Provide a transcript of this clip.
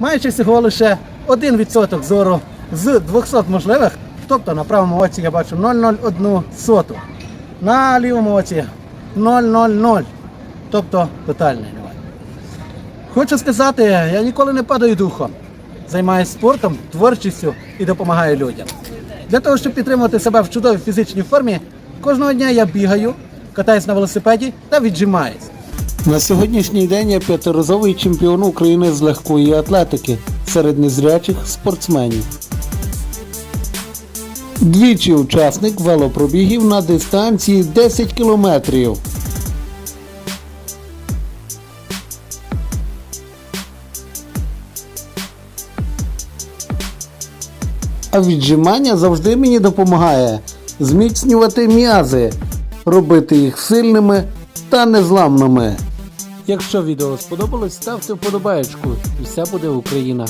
маючи всього лише 1% зору з 200 можливих, тобто на правому оці я бачу 0,01 соту, на лівому оці 0,00, тобто тотальний ноль. Хочу сказати, я ніколи не падаю духом. Займаюся спортом, творчістю і допомагаю людям. Для того, щоб підтримувати себе в чудовій фізичній формі, кожного дня я бігаю, катаюсь на велосипеді та віджимаюсь. На сьогоднішній день я п'ятиразовий чемпіон України з легкої атлетики серед незрячих спортсменів. Двічі учасник велопробігів на дистанції 10 кілометрів. А віджимання завжди мені допомагає зміцнювати м'язи, робити їх сильними та незламними. Якщо відео сподобалось, ставте вподобаєчку і все буде Україна.